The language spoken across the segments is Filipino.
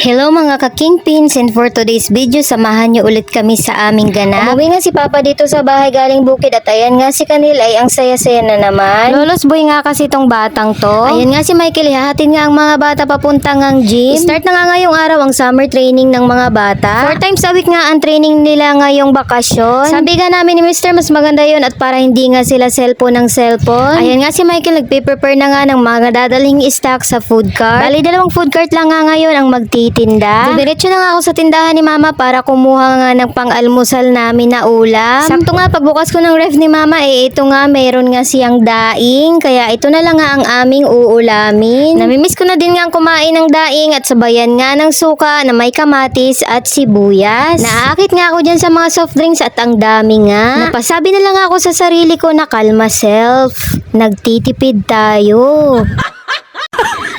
Hello mga ka-kingpins and for today's video samahan niyo ulit kami sa aming ganap. Umuwi nga si Papa dito sa bahay galing bukid at ayan nga si Kanil ay ang saya-saya na naman. Lolos boy nga kasi tong batang to. Ayan nga si Michael ihahatid nga ang mga bata papunta ngang gym. Start na nga ngayong araw ang summer training ng mga bata. Four times a week nga ang training nila ngayong bakasyon. Sabi nga namin ni Mr. mas maganda yun at para hindi nga sila cellphone ng cellphone. Ayan nga si Michael nagpe-prepare na nga ng mga dadalhin stock sa food cart. Bali dalawang food cart lang nga ngayon ang magtitinda. Dumiretso na nga ako sa tindahan ni Mama para kumuha nga ng pang-almusal namin na ulam. Sakto nga pagbukas ko ng ref ni Mama eh ito nga meron nga siyang daing kaya ito na lang nga ang aming uulamin. Namimiss ko na din nga ang kumain ng daing at sabayan nga ng suka na may kamatis at sibuyas. Naaakit nga ako dyan sa mga soft drinks at ang dami nga. Napasabi na lang ako sa sarili ko na kalma self. Nagtitipid tayo.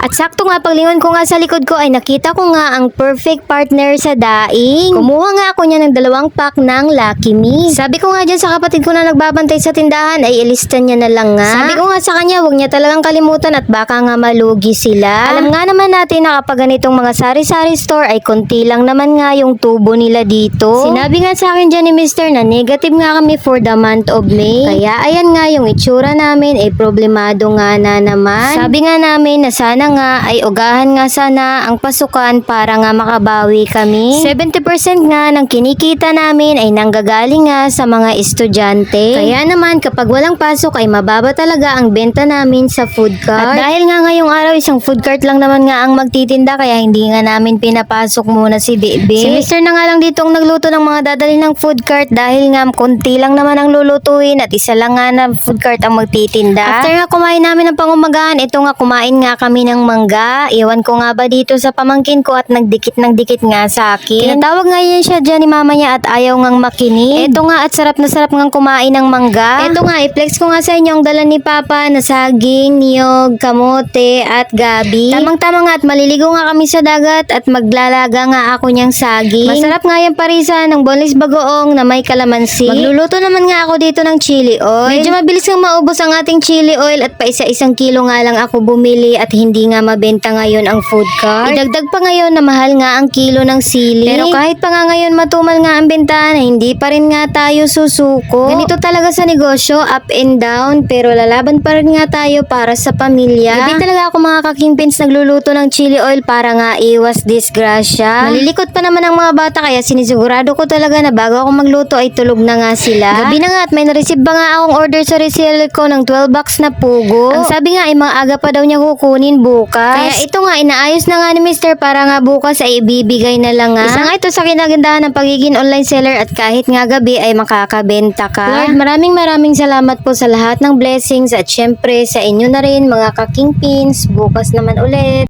At sakto nga paglingon ko nga sa likod ko ay nakita ko nga ang perfect partner sa daing. Kumuha nga ako niya ng dalawang pack ng Lucky Me. Sabi ko nga dyan sa kapatid ko na nagbabantay sa tindahan ay ilista niya na lang nga. Sabi ko nga sa kanya huwag niya talagang kalimutan at baka nga malugi sila. Alam nga naman natin na kapag ganitong mga sari-sari store ay konti lang naman nga yung tubo nila dito. Sinabi nga sa akin dyan ni Mr. na negative nga kami for the month of May. Kaya ayan nga yung itsura namin ay problemado nga na naman. Sabi nga namin na sana nga ay ugahan nga sana ang pasukan para nga makabawi kami. 70% nga ng kinikita namin ay nanggagaling nga sa mga estudyante. Kaya naman kapag walang pasok ay mababa talaga ang benta namin sa food cart. At dahil nga ngayong araw isang food cart lang naman nga ang magtitinda kaya hindi nga namin pinapasok muna si Bebe. Si Mr. na nga lang dito ang nagluto ng mga dadali ng food cart dahil nga konti lang naman ang lulutuin at isa lang nga na food cart ang magtitinda. After nga kumain namin ng pangumagahan, ito nga kumain nga kami ng mangga. Iwan ko nga ba dito sa pamangkin ko at nagdikit ng dikit nga sa akin. Tinatawag nga yan siya dyan ni mama niya at ayaw ngang makinig. Ito nga at sarap na sarap ngang kumain ng mangga. Ito nga, i-flex ko nga sa inyo ang dala ni Papa na saging, niyog, kamote at gabi. Tamang-tama nga at maliligo nga kami sa dagat at maglalaga nga ako niyang saging. Masarap nga yung parisa ng boneless bagoong na may kalamansi. Magluluto naman nga ako dito ng chili oil. Medyo mabilis nga maubos ang ating chili oil at pa isa-isang kilo nga lang ako bumili at hindi nga mabenta ngayon ang food cart. Idagdag pa ngayon na mahal nga ang kilo ng sili. Pero kahit pa nga ngayon matumal nga ang bentahan, hindi pa rin nga tayo susuko. Ganito talaga sa negosyo, up and down, pero lalaban pa rin nga tayo para sa pamilya. Gabi talaga ako mga kakingpins nagluluto ng chili oil para nga iwas disgrasya. Nalilikot pa naman ang mga bata kaya sinisigurado ko talaga na bago ako magluto ay tulog na nga sila. Gabi na nga at may nareceive ba nga akong order sa reseller ko ng 12 box na pugo. Ang sabi nga ay mga aga pa daw niya kukunin bukas. Kaya ito nga inaayos na nga ni Mr. para nga bukas ay ibibigay na lang nga. Isa nga ito sa kinagandahan ng pagiging online seller at kahit nga gabi ay makakabenta ka. Lord, maraming maraming salamat po sa lahat ng blessings at syempre sa inyo na rin mga kakingpins. Bukas naman ulit.